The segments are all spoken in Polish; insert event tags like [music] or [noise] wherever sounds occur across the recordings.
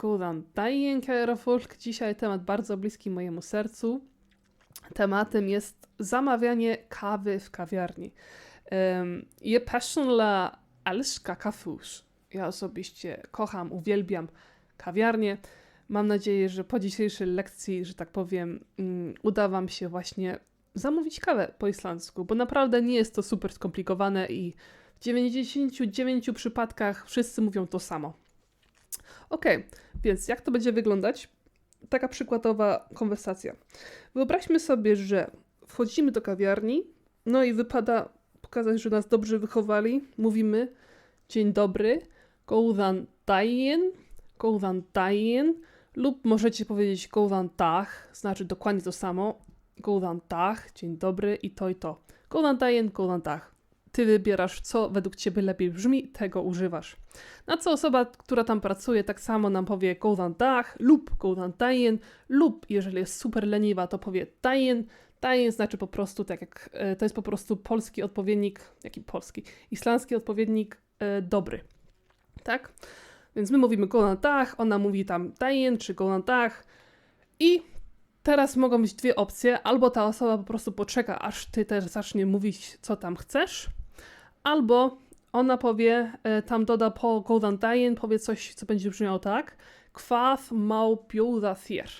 Góðan daginn, kæra folk. Dzisiaj temat bardzo bliski mojemu sercu. Tematem jest zamawianie kawy w kawiarni. Um, je personla elska kaffehús. Ja osobiście kocham, uwielbiam kawiarnię. Mam nadzieję, że po dzisiejszej lekcji, że tak powiem, um, uda Wam się właśnie zamówić kawę po islandzku, bo naprawdę nie jest to super skomplikowane i w 99 przypadkach wszyscy mówią to samo. Ok, więc jak to będzie wyglądać? Taka przykładowa konwersacja. Wyobraźmy sobie, że wchodzimy do kawiarni, no i wypada pokazać, że nas dobrze wychowali. Mówimy dzień dobry, góðan daginn, lub możecie powiedzieć dag, znaczy dokładnie to samo, dag, dzień dobry i to i to. Góðan dag. Ty wybierasz, co według ciebie lepiej brzmi, tego używasz. Na co osoba, która tam pracuje, tak samo nam powie góðan dag lub góðan daginn, lub jeżeli jest super leniwa, to powie daginn. Daginn znaczy po prostu, tak jak e, to jest po prostu polski odpowiednik, jaki polski, islandzki odpowiednik e, dobry. Tak? Więc my mówimy góðan dag, ona mówi tam daginn czy góðan dag i teraz mogą być dwie opcje. Albo ta osoba po prostu poczeka, aż ty też zacznie mówić, co tam chcesz, albo ona powie, e, tam doda po Golden Daginn, powie coś, co będzie brzmiało tak. Þér?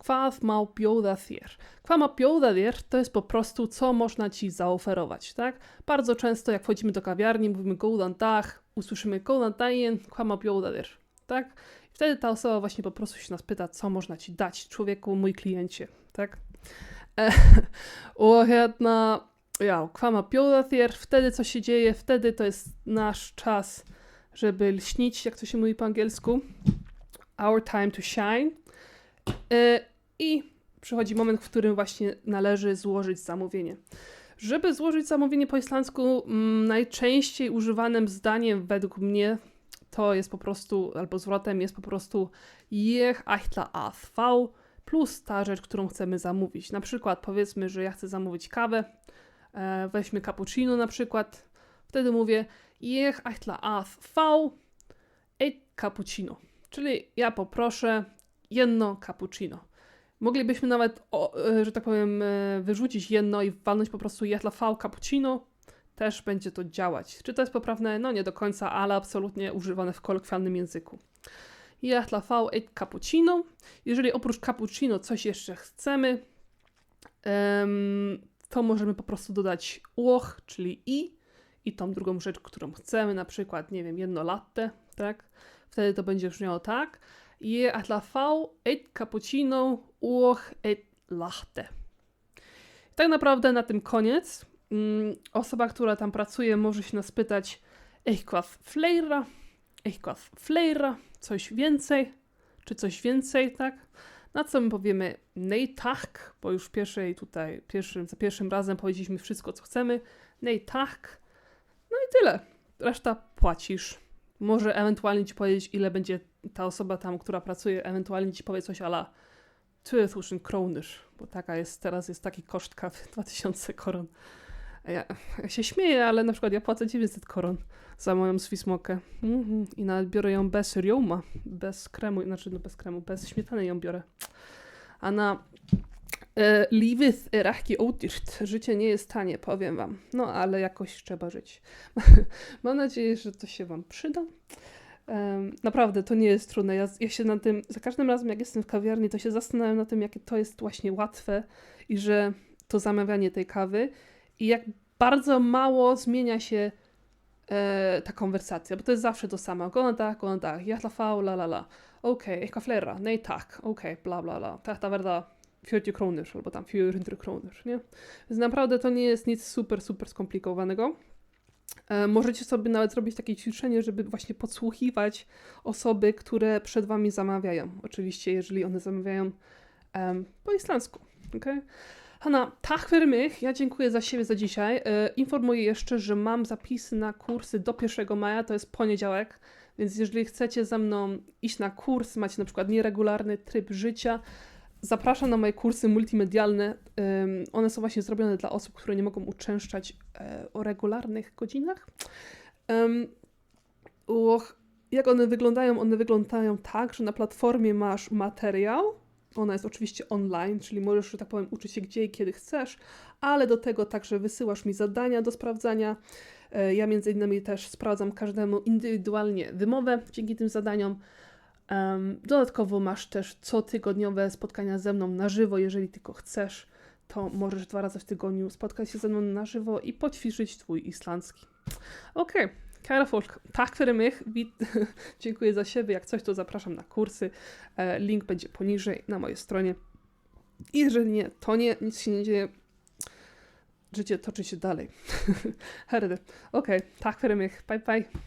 Hvað má bjóða þér? Hvað má bjóða þér to jest po prostu, co można ci zaoferować, tak? Bardzo często, jak wchodzimy do kawiarni, mówimy Golden Dag, usłyszymy Golden hvað má bjóða þér, tak? I wtedy ta osoba właśnie po prostu się nas pyta, co można ci dać, człowieku, mój kliencie, tak? E, [laughs] og ja, hvað má bjóða þér, wtedy co się dzieje, wtedy to jest nasz czas, żeby lśnić, jak to się mówi po angielsku. Our time to shine. E, I przychodzi moment, w którym właśnie należy złożyć zamówienie. Żeby złożyć zamówienie po islandzku, mm, najczęściej używanym zdaniem według mnie to jest po prostu, albo zwrotem jest po prostu jech að fá plus ta rzecz, którą chcemy zamówić. Na przykład powiedzmy, że ja chcę zamówić kawę, weźmy cappuccino na przykład, wtedy mówię jech ætla að fá eitt cappuccino, czyli ja poproszę jedno cappuccino. Moglibyśmy nawet, o, e, że tak powiem, e, wyrzucić jedno i walnąć po prostu dla V cappuccino, też będzie to działać. Czy to jest poprawne? No nie do końca, ale absolutnie używane w kolokwialnym języku. Jech dla V eitt cappuccino. Jeżeli oprócz cappuccino coś jeszcze chcemy, em, to możemy po prostu dodać uoch, czyli i, i tą drugą rzecz, którą chcemy, na przykład, nie wiem, jedno latte, tak? Wtedy to będzie brzmiało tak. Je ætla að fá eitt cappuccino og eitt latte. Tak naprawdę na tym koniec. Mm, Osoba, która tam pracuje, może się nas pytać eitthvað fleira, eitthvað fleira, coś więcej, czy coś więcej, tak? Na co my powiemy nej tak, bo już pierwszej tutaj, pierwszym, za pierwszym razem powiedzieliśmy wszystko, co chcemy. Nej tak. No i tyle. Reszta płacisz. Może ewentualnie ci powiedzieć, ile będzie ta osoba tam, która pracuje, ewentualnie ci powie coś ala 2000 kronor, bo taka jest, teraz jest taki koszt kawy [laughs] 2000 koron. Ja, ja [laughs] się śmieję, ale na przykład ja płacę 900 koron za moją swismokę. Mhm. I nawet biorę ją bez rioma, bez kremu, znaczy no bez kremu, bez śmietany ją biorę. A na e, är ekki ódýrt. Życie nie jest tanie, powiem wam. No, ale jakoś trzeba żyć. [laughs] Mam nadzieję, że to się wam przyda. Naprawdę, to nie jest trudne. Ja, ja się na tym, za każdym razem jak jestem w kawiarni, to się zastanawiam na tym, jakie to jest właśnie łatwe i że to zamawianie tej kawy i jak bardzo mało zmienia się e, ta konwersacja, bo to jest zawsze to samo. Góðan dag, ég ætla að fá, la la la. Okej, okay, eitthvað fleira, nei takk, okej, okay, bla bla bla. Þetta verða 40 kronor, albo tam 400 kronor, nie? Więc naprawdę to nie jest nic super, super skomplikowanego. E, Możecie sobie nawet zrobić takie ćwiczenie, żeby właśnie podsłuchiwać osoby, które przed wami zamawiają. Oczywiście, jeżeli one zamawiają em, po islandzku. Okay? Hanna, für mich. Ja dziękuję za siebie za dzisiaj. E, informuję jeszcze, że mam zapisy na kursy do 1 maja, to jest poniedziałek, więc jeżeli chcecie ze mną iść na kurs, macie na przykład nieregularny tryb życia, zapraszam na moje kursy multimedialne. One są właśnie zrobione dla osób, które nie mogą uczęszczać e, o regularnych godzinach. Och, jak one wyglądają? One wyglądają tak, że na platformie masz materiał. Ona jest oczywiście online, czyli możesz, że tak powiem, uczyć się gdzie i kiedy chcesz, ale do tego także wysyłasz mi zadania do sprawdzania. E, Ja między innymi też sprawdzam każdemu indywidualnie wymowę dzięki tym zadaniom. Dodatkowo masz też cotygodniowe spotkania ze mną na żywo, jeżeli tylko chcesz, to możesz dwa razy w tygodniu spotkać się ze mną na żywo i poćwiczyć twój islandzki. Okej, Kæra folk, tak mig. [laughs] Vi- Dziękuję za siebie. Jak coś, to zapraszam na kursy. E, Link będzie poniżej na mojej stronie. I jeżeli nie, to nie, nic się nie dzieje. Życie toczy się dalej. [laughs] Herdy. Okej, tak för mig. Bye bye.